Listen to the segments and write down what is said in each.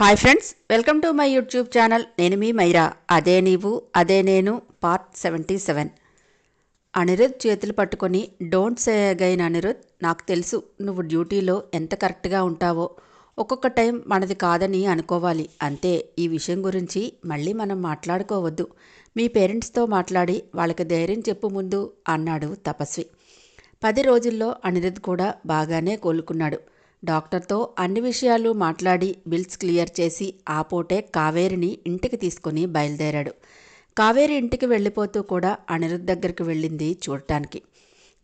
Hi friends welcome to my YouTube channel నేను మీ మైరా. అదే నీవు అదే నేను పార్ట్ సెవెంటీ సెవెన్ అనిరుద్ చేతులు పట్టుకొని డోంట్ సే అగైన్ అనిరుద్. నాకు తెలుసు నువ్వు డ్యూటీలో ఎంత కరెక్ట్గా ఉంటావో. ఒక్కొక్క టైం మనది కాదని అనుకోవాలి. అంతే ఈ విషయం గురించి మళ్ళీ మనం మాట్లాడుకోవద్దు. మీ పేరెంట్స్తో మాట్లాడి వాళ్ళకి ధైర్యం చెప్పు ముందు అన్నాడు తపస్వి. పది రోజుల్లో అనిరుద్ కూడా బాగానే కోలుకున్నాడు. డాక్టర్తో అన్ని విషయాలు మాట్లాడి బిల్స్ క్లియర్ చేసి ఆ పూటే కావేరిని ఇంటికి తీసుకుని బయలుదేరాడు. కావేరి ఇంటికి వెళ్ళిపోతూ కూడా అనిరుద్ దగ్గరికి వెళ్ళింది చూడటానికి.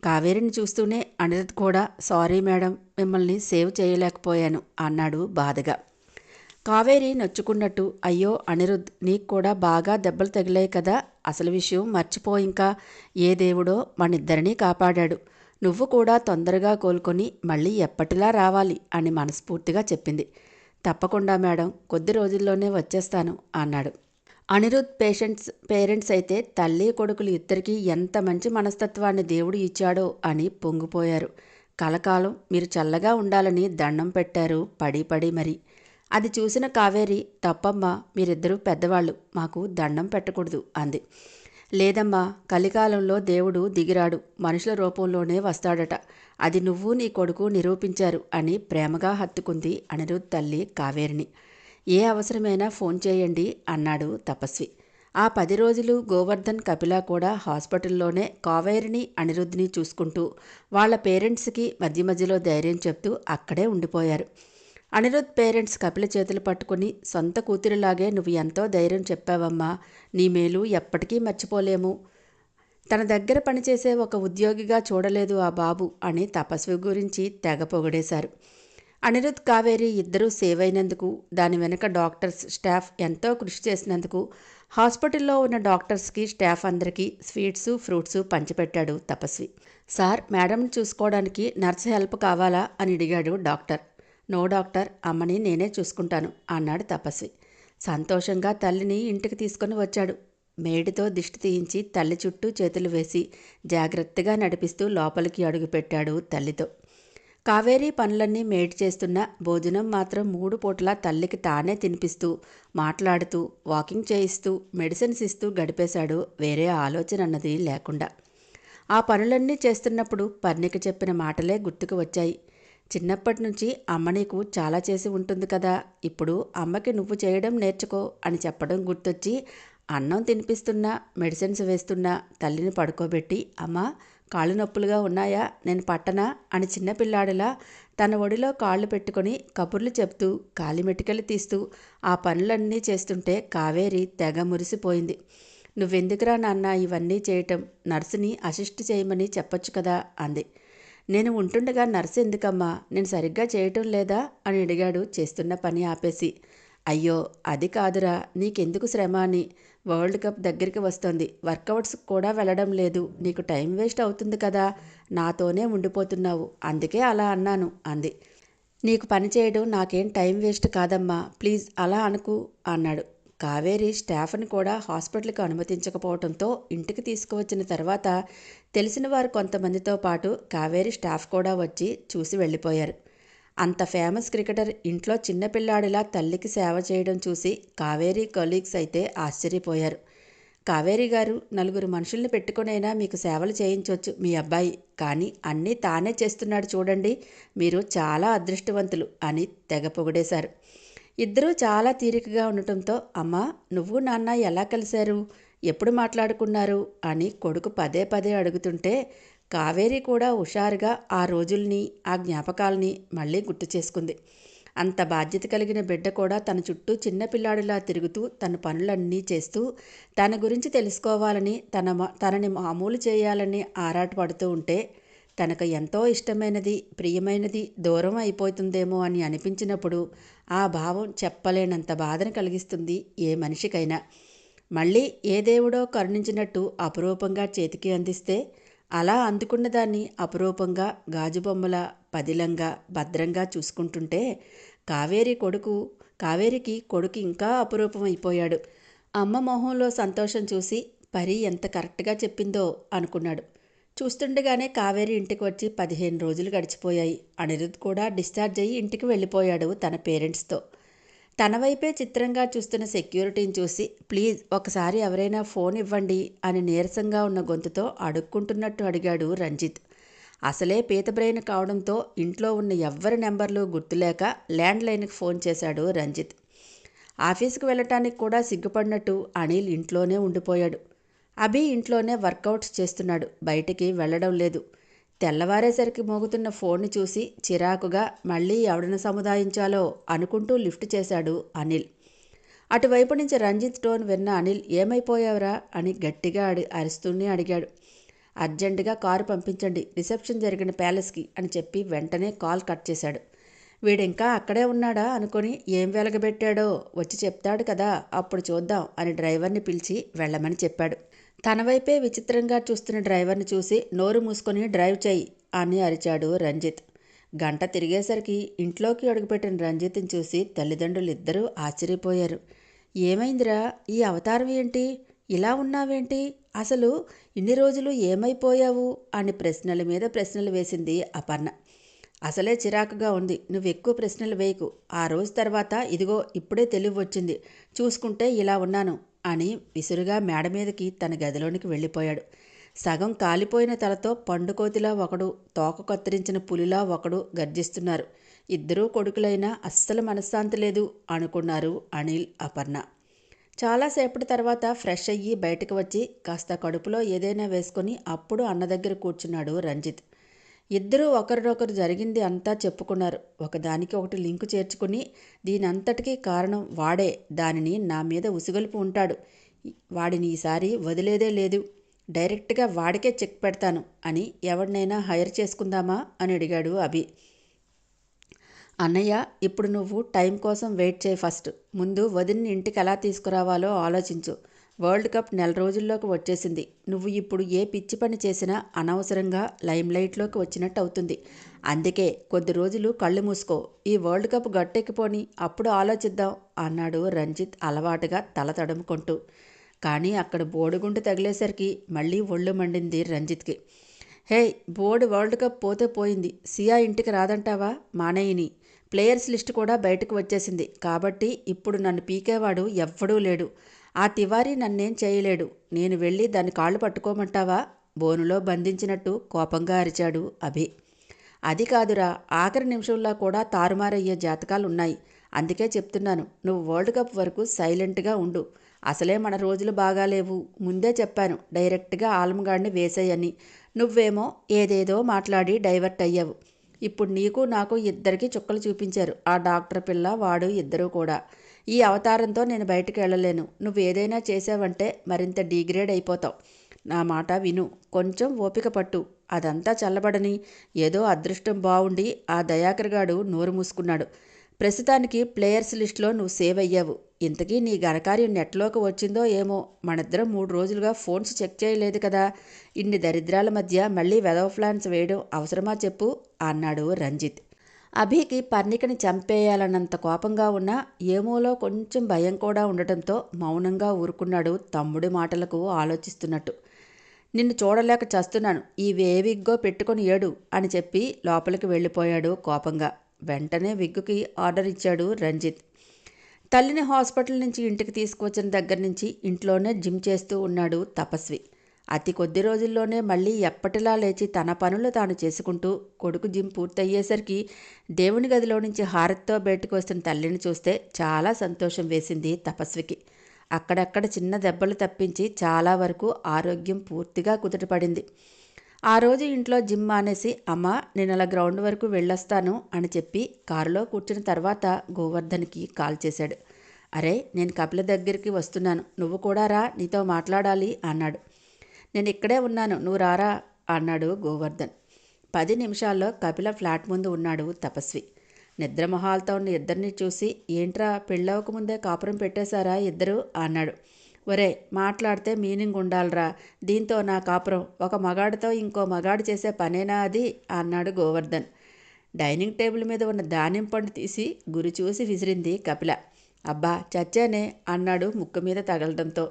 కావేరిని చూస్తూనే అనిరుద్ కూడా సారీ మేడం మిమ్మల్ని సేవ్ చేయలేకపోయాను అన్నాడు బాధగా. కావేరి నొచ్చుకున్నట్టు అయ్యో అనిరుద్ నీకు కూడా బాగా దెబ్బలు తగిలాయి కదా అసలు విషయం మర్చిపో ఇంకా ఏ దేవుడో మనిద్దరినీ కాపాడాడు. నువ్వు కూడా తొందరగా కోలుకొని మళ్ళీ ఎప్పటిలా రావాలి అని మనస్ఫూర్తిగా చెప్పింది. తప్పకుండా మేడం. కొద్ది రోజుల్లోనే వచ్చేస్తాను అన్నాడు. అనిరుద్ పేషెంట్స్ పేరెంట్స్ అయితే తల్లి కొడుకులు ఇద్దరికీ ఎంత మంచి మనస్తత్వాన్ని దేవుడు ఇచ్చాడో అని పొంగిపోయారు. కలకాలం మీరు చల్లగా ఉండాలని దండం పెట్టారు పడి పడి మరి. అది చూసిన కావేరి తప్పమ్మ మీరిద్దరూ పెద్దవాళ్ళు మాకు దండం పెట్టకూడదు అంది. లేదమ్మా కలికాలంలో దేవుడు దిగిరాడు. మనుషుల రూపంలోనే వస్తాడట. అది నువ్వు నీ కొడుకు నిరూపించారు అని ప్రేమగా హత్తుకుంది అనిరుద్ తల్లి కావేరిని. ఏ అవసరమైనా ఫోన్ చేయండి అన్నాడు తపస్వి. ఆ పది రోజులు గోవర్ధన్ కపిల కూడా హాస్పిటల్లోనే కావేరిని అనిరుద్ని చూసుకుంటూ వాళ్ళ పేరెంట్స్కి మధ్య మధ్యలో ధైర్యం చెప్తూ అక్కడే ఉండిపోయారు. అనిరుద్ పేరెంట్స్ కపిల చేతులు పట్టుకుని సొంత కూతురిలాగే నువ్వు ఎంతో ధైర్యం చెప్పావమ్మా. నీ మేలు ఎప్పటికీ మర్చిపోలేము. తన దగ్గర పనిచేసే ఒక ఉద్యోగిగా చూడలేదు ఆ బాబు అని తపస్వి గురించి తెగ పొగిడేశారు. అనిరుద్ కావేరి ఇద్దరూ సేవ్ అయినందుకు దాని వెనుక డాక్టర్స్ స్టాఫ్ ఎంతో కృషి చేసినందుకు హాస్పిటల్లో ఉన్న డాక్టర్స్కి స్టాఫ్ అందరికీ స్వీట్స్ ఫ్రూట్స్ పంచిపెట్టాడు తపస్వి. సార్ మేడంని చూసుకోవడానికి నర్స్ హెల్ప్ కావాలా? అని అడిగాడు డాక్టర్. నో డాక్టర్ అమ్మని నేనే చూసుకుంటాను అన్నాడు తపస్వి. సంతోషంగా తల్లిని ఇంటికి తీసుకొని వచ్చాడు. మేడితో దిష్టి తీయించి తల్లి చుట్టూ చేతులు వేసి జాగ్రత్తగా నడిపిస్తూ లోపలికి అడుగుపెట్టాడు తల్లితో. కావేరీ పనులన్నీ మేడి చేస్తున్న భోజనం మాత్రం మూడు పూటలా తల్లికి తానే తినిపిస్తూ మాట్లాడుతూ వాకింగ్ చేయిస్తూ మెడిసిన్స్ ఇస్తూ గడిపేశాడు. వేరే ఆలోచన అన్నది లేకుండా. ఆ పనులన్నీ చేస్తున్నప్పుడు పర్ణిక చెప్పిన మాటలే గుర్తుకు వచ్చాయి. చిన్నప్పటి నుంచి అమ్మ నీకు చాలా చేసి ఉంటుంది కదా. ఇప్పుడు అమ్మకి నువ్వు చేయడం నేర్చుకో అని చెప్పడం గుర్తొచ్చి అన్నం తినిపిస్తున్నా మెడిసిన్స్ వేస్తున్నా తల్లిని పడుకోబెట్టి అమ్మ కాళ్ళు నొప్పులుగా ఉన్నాయా? నేను పట్టనా? అని చిన్నపిల్లాడిలా తన ఒడిలో కాళ్ళు పెట్టుకొని కబుర్లు చెప్తూ కాలిమెటికలు తీస్తూ ఆ పనులన్నీ చేస్తుంటే కావేరి తెగ మురిసిపోయింది. నువ్వెందుకురా నాన్న ఇవన్నీ చేయటం? నర్సుని అసిస్ట్ చేయమని చెప్పొచ్చు కదా అంది. నేను ఉంటుండగా నర్సు ఎందుకమ్మా? నేను సరిగ్గా చేయటం లేదా? అని అడిగాడు. చేస్తున్న పని ఆపేసి. అయ్యో అది కాదురా. నీకెందుకు శ్రమ అని. వరల్డ్ కప్ దగ్గరికి వస్తోంది. వర్కౌట్స్ కూడా వెళ్ళడం లేదు. నీకు టైం వేస్ట్ అవుతుంది కదా. నాతోనే ఉండిపోతున్నావు. అందుకే అలా అన్నాను అంది. నీకు పని చేయడం నాకేం టైం వేస్ట్ కాదమ్మా. ప్లీజ్ అలా అనుకు అన్నాడు. కావేరి స్టాఫ్ని కూడా హాస్పిటల్కి అనుమతించకపోవడంతో ఇంటికి తీసుకువచ్చిన తర్వాత తెలిసిన వారు కొంతమందితో పాటు కావేరి స్టాఫ్ కూడా వచ్చి చూసి వెళ్ళిపోయారు. అంత ఫేమస్ క్రికెటర్ ఇంట్లో చిన్నపిల్లాడిలా తల్లికి సేవ చేయడం చూసి కావేరి కొలీగ్స్ అయితే ఆశ్చర్యపోయారు. కావేరి గారు నలుగురు మనుషుల్ని పెట్టుకునైనా మీకు సేవలు చేయించవచ్చు మీ అబ్బాయి కానీ అన్నీ తానే చేస్తున్నాడు చూడండి మీరు చాలా అదృష్టవంతులు అని తెగ పొగిడేశారు. ఇద్దరూ చాలా తీరికగా ఉండటంతో అమ్మా నువ్వు నాన్న ఎలా కలిశారు? ఎప్పుడు మాట్లాడుకున్నారు? అని కొడుకు పదే పదే అడుగుతుంటే కావేరి కూడా హుషారుగా ఆ రోజుల్ని ఆ జ్ఞాపకాల్ని మళ్ళీ గుర్తు చేసుకుంది. అంత బాధ్యత కలిగిన బిడ్డ కూడా తన చుట్టూ చిన్నపిల్లాడిలా తిరుగుతూ తన పనులన్నీ చేస్తూ తన గురించి తెలుసుకోవాలని తన తనని మామూలు చేయాలని ఆరాటపడుతూ ఉంటే తనకు ఎంతో ఇష్టమైనది ప్రియమైనది దూరం అయిపోతుందేమో అని అనిపించినప్పుడు ఆ భావం చెప్పలేనంత బాధను కలిగిస్తుంది ఏ మనిషికైనా. మళ్ళీ ఏ దేవుడో కరుణించినట్టు అపురూపంగా చేతికి అందిస్తే అలా అందుకున్న దాన్ని అపురూపంగా గాజుబొమ్మల పదిలంగా భద్రంగా చూసుకుంటుంటే కావేరి కొడుకు కావేరికి కొడుకు ఇంకా అపురూపం అయిపోయాడు అమ్మ మొహంలో సంతోషం చూసి పరి ఎంత కరెక్ట్గా చెప్పిందో అనుకున్నాడు. చూస్తుండగానే కావేరి ఇంటికి వచ్చి పదిహేను రోజులు గడిచిపోయాయి. అనిరుద్ కూడా డిశ్చార్జ్ అయ్యి ఇంటికి వెళ్ళిపోయాడు తన పేరెంట్స్తో. తన వైపే చిత్రంగా చూస్తున్న సెక్యూరిటీని చూసి ప్లీజ్ ఒకసారి ఎవరైనా ఫోన్ ఇవ్వండి అని నీరసంగా ఉన్న గొంతుతో అడుక్కుంటున్నట్టు అడిగాడు రంజిత్. అసలే పీత బ్రెయిన్ కావడంతో ఇంట్లో ఉన్న ఎవ్వరి నెంబర్లు గుర్తులేక ల్యాండ్లైన్కి ఫోన్ చేశాడు రంజిత్. ఆఫీస్కి వెళ్ళటానికి కూడా సిగ్గుపడినట్టు అనిల్ ఇంట్లోనే ఉండిపోయాడు. అభి ఇంట్లోనే వర్కౌట్స్ చేస్తున్నాడు. బయటికి వెళ్ళడం లేదు. తెల్లవారేసరికి మోగుతున్న ఫోన్ని చూసి చిరాకుగా మళ్ళీ ఎవడిని సముదాయించాలో అనుకుంటూ లిఫ్ట్ చేశాడు అనిల్. అటువైపు నుంచి రంజిత్ టోన్ విన్న అనిల్ ఏమైపోయావరా? అని గట్టిగా అడి అరుస్తూనే అడిగాడు. అర్జెంటుగా కారు పంపించండి. రిసెప్షన్ జరిగిన ప్యాలెస్కి అని చెప్పి వెంటనే కాల్ కట్ చేశాడు. వీడింకా అక్కడే ఉన్నాడా? అనుకుని ఏం వెలగబెట్టాడో వచ్చి చెప్తాడు కదా అప్పుడు చూద్దాం అని డ్రైవర్ని పిలిచి వెళ్ళమని చెప్పాడు. తన వైపే విచిత్రంగా చూస్తున్న డ్రైవర్ని చూసి నోరు మూసుకొని డ్రైవ్ చేయి అని అరిచాడు రంజిత్. గంట తిరిగేసరికి ఇంట్లోకి అడుగుపెట్టిన రంజిత్ని చూసి తల్లిదండ్రులు ఇద్దరూ ఆశ్చర్యపోయారు. ఏమైందిరా? ఈ అవతారం ఏంటి? ఇలా ఉన్నావేంటి? అసలు ఇన్ని రోజులు ఏమైపోయావు? అని ప్రశ్నల మీద ప్రశ్నలు వేసింది అపర్ణ. అసలే చిరాకుగా ఉంది. నువ్వు ఎక్కువ ప్రశ్నలు వేయకు. ఆ రోజు తర్వాత ఇదిగో ఇప్పుడే తెలివి వచ్చింది. చూసుకుంటే ఇలా ఉన్నాను అని విసురుగా మేడ మీదకి తన గదిలోనికి వెళ్ళిపోయాడు. సగం కాలిపోయిన తలతో పండుకోతిలా ఒకడు తోక కత్తిరించిన పులిలా ఒకడు గర్జిస్తున్నారు. ఇద్దరూ కొడుకులైనా అస్సలు మనశ్శాంతి లేదు అనుకున్నారు అనిల్ అపర్ణ. చాలాసేపటి తర్వాత ఫ్రెష్ అయ్యి బయటకు వచ్చి కాస్త కడుపులో ఏదైనా వేసుకొని అప్పుడు అన్న దగ్గర కూర్చున్నాడు రంజిత్. ఇద్దరూ ఒకరినొకరు జరిగింది అంతా చెప్పుకున్నారు. ఒకదానికి ఒకటి లింకు చేర్చుకుని దీనంతటికీ కారణం వాడే దానిని నా మీద ఉసుగొలుపు ఉంటాడు. వాడిని ఈసారి వదిలేదే లేదు. డైరెక్ట్గా వాడికే చెక్ పెడతాను అని ఎవరినైనా హైర్ చేసుకుందామా అని అడిగాడు అభి. అన్నయ్య ఇప్పుడు నువ్వు టైం కోసం వెయిట్ చేయి ఫస్ట్. ముందు వదిన్ని ఇంటికి ఎలా తీసుకురావాలో ఆలోచించు. వరల్డ్ కప్ నెల రోజుల్లోకి వచ్చేసింది. నువ్వు ఇప్పుడు ఏ పిచ్చి పని చేసినా అనవసరంగా లైమ్లైట్లోకి వచ్చినట్టు అవుతుంది. అందుకే కొద్ది రోజులు కళ్ళు మూసుకో. ఈ వరల్డ్ కప్ గట్టెక్కిపోని అప్పుడు ఆలోచిద్దాం అన్నాడు రంజిత్ అలవాటుగా తల తడుముకుంటూ. కానీ అక్కడ బోడిగుండు తగిలేసరికి మళ్ళీ ఒళ్ళు మండింది రంజిత్కి. హే బోర్డు వరల్డ్ కప్ పోతే పోయింది. సియా ఇంటికి రాదంటావా? మానేయిని. ప్లేయర్స్ లిస్ట్ కూడా బయటకు వచ్చేసింది. కాబట్టి ఇప్పుడు నన్ను పీకేవాడు ఎవ్వడూ లేడు. ఆ తివారీ నన్నేం చేయలేడు. నేను వెళ్ళి దాని కాళ్ళు పట్టుకోమంటావా? బోనులో బంధించినట్టు కోపంగా అరిచాడు అభి. అది కాదురా ఆఖరి నిమిషంలో కూడా తారుమారయ్యే జాతకాలు ఉన్నాయి అందుకే చెప్తున్నాను నువ్వు వరల్డ్ కప్ వరకు సైలెంట్గా ఉండు. అసలే మన రోజులు బాగాలేవు. ముందే చెప్పాను డైరెక్ట్గా ఆలంగాడిని వేసేయని. నువ్వేమో ఏదేదో మాట్లాడి డైవర్ట్ అయ్యావు. ఇప్పుడు నీకు నాకు ఇద్దరికి చుక్కలు చూపించారు. ఆ డాక్టర్ పిల్ల వాడు ఇద్దరూ కూడా. ఈ అవతారంతో నేను బయటకు వెళ్ళలేను. నువ్వు ఏదైనా చేసావంటే మరింత డిగ్రేడ్ అయిపోతావు. నా మాట విను. కొంచెం ఓపిక పట్టు. అదంతా చల్లబడని ఏదో అదృష్టం బావుండి ఆ దయాకర్ గాడు నోరు మూసుకున్నాడు. ప్రస్తుతానికి ప్లేయర్స్ లిస్టులో నువ్వు సేవ్ అయ్యావు. ఇంతకీ నీ ఘనకార్యం నెట్లోకి వచ్చిందో ఏమో? మనిద్దరం మూడు రోజులుగా ఫోన్స్ చెక్ చేయలేదు కదా. ఇన్ని దరిద్రాల మధ్య మళ్ళీ వెదవ ప్లాన్స్ వేయడం అవసరమా చెప్పు? అన్నాడు రంజిత్. అభికి పర్ణికని చంపేయాలన్నంత కోపంగా ఉన్నా ఏమోలో కొంచెం భయం కూడా ఉండటంతో మౌనంగా ఊరుకున్నాడు తమ్ముడి మాటలకు ఆలోచిస్తున్నట్టు. నిన్ను చూడలేక చస్తున్నాను ఈ వేవిగ్గో పెట్టుకొని ఏడు అని చెప్పి లోపలికి వెళ్ళిపోయాడు కోపంగా. వెంటనే విగ్గుకి ఆర్డర్ ఇచ్చాడు రంజిత్. తల్లిని హాస్పిటల్ నుంచి ఇంటికి తీసుకువచ్చిన దగ్గర నుంచి ఇంట్లోనే జిమ్ చేస్తూ ఉన్నాడు తపస్వి. అతి కొద్ది రోజుల్లోనే మళ్ళీ ఎప్పటిలా లేచి తన పనులు తాను చేసుకుంటూ కొడుకు జిమ్ పూర్తయ్యేసరికి దేవుని గదిలో నుంచి హారతితో బయటకు వస్తున్న తల్లిని చూస్తే చాలా సంతోషం వేసింది తపస్వికి. అక్కడక్కడ చిన్న దెబ్బలు తప్పించి చాలా వరకు ఆరోగ్యం పూర్తిగా కుదుటపడింది. ఆ రోజు ఇంట్లో జిమ్ మానేసి అమ్మ నేను అలా గ్రౌండ్ వరకు వెళ్ళొస్తాను అని చెప్పి కారులో కూర్చున్న తర్వాత గోవర్ధన్కి కాల్ చేశాడు. అరే నేను కపిల దగ్గరికి వస్తున్నాను. నువ్వు కూడా రా నీతో మాట్లాడాలి అన్నాడు. నేను ఇక్కడే ఉన్నాను. నువ్వు రారా? అన్నాడు గోవర్ధన్. పది నిమిషాల్లో కపిల ఫ్లాట్ ముందు ఉన్నాడు తపస్వి. నిద్రమొహాలతో ఉన్న ఇద్దరిని చూసి ఏంట్రా పెళ్ళవకముందే కాపురం పెట్టేశారా ఇద్దరు? అన్నాడు. ఒరే మాట్లాడితే మీనింగ్ ఉండాలిరా. దీంతో నా కాపురం. ఒక మగాడితో ఇంకో మగాడు చేసే పనేనా అది? అన్నాడు గోవర్ధన్. డైనింగ్ టేబుల్ మీద ఉన్న ధాన్యం పండు తీసి గురి చూసి విసిరింది కపిల. అబ్బా చచ్చానే అన్నాడు ముక్కు మీద తగలడంతో.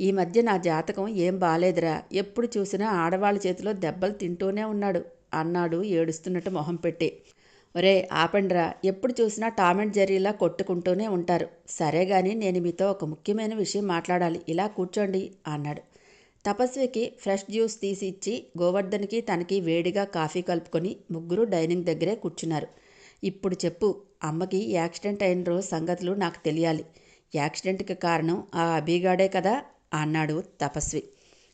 ఈ మధ్య నా జాతకం ఏం బాలేదురా. ఎప్పుడు చూసినా ఆడవాళ్ళ చేతిలో దెబ్బలు తింటూనే ఉన్నాడు. అన్నాడు ఏడుస్తున్నట్టు మొహం పెట్టి. ఒరే ఆపండ్రా. ఎప్పుడు చూసినా టామెంట్ అండ్ జెర్రీలా కొట్టుకుంటూనే ఉంటారు. సరే గాని నేను మీతో ఒక ముఖ్యమైన విషయం మాట్లాడాలి. ఇలా కూర్చోండి అన్నాడు. తపస్వికి ఫ్రెష్ జ్యూస్ తీసి ఇచ్చి గోవర్ధన్కి తనకి వేడిగా కాఫీ కలుపుకొని ముగ్గురు డైనింగ్ దగ్గరే కూర్చున్నారు. ఇప్పుడు చెప్పు అమ్మకి యాక్సిడెంట్ అయిన రోజు సంగతులు నాకు తెలియాలి. యాక్సిడెంట్కి కారణం ఆ అభిగాడే కదా? అన్నాడు తపస్వి.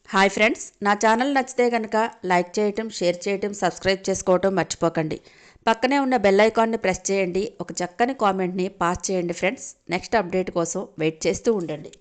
హాయ్ ఫ్రెండ్స్ నా ఛానల్ నచ్చితే కనుక లైక్ చేయటం షేర్ చేయటం సబ్స్క్రైబ్ చేసుకోవటం మర్చిపోకండి. పక్కనే ఉన్న బెల్ ఐకాన్ని ప్రెస్ చేయండి. ఒక చక్కని కామెంట్ని పాస్ చేయండి ఫ్రెండ్స్. నెక్స్ట్ అప్డేట్ కోసం వెయిట్ చేస్తూ ఉండండి.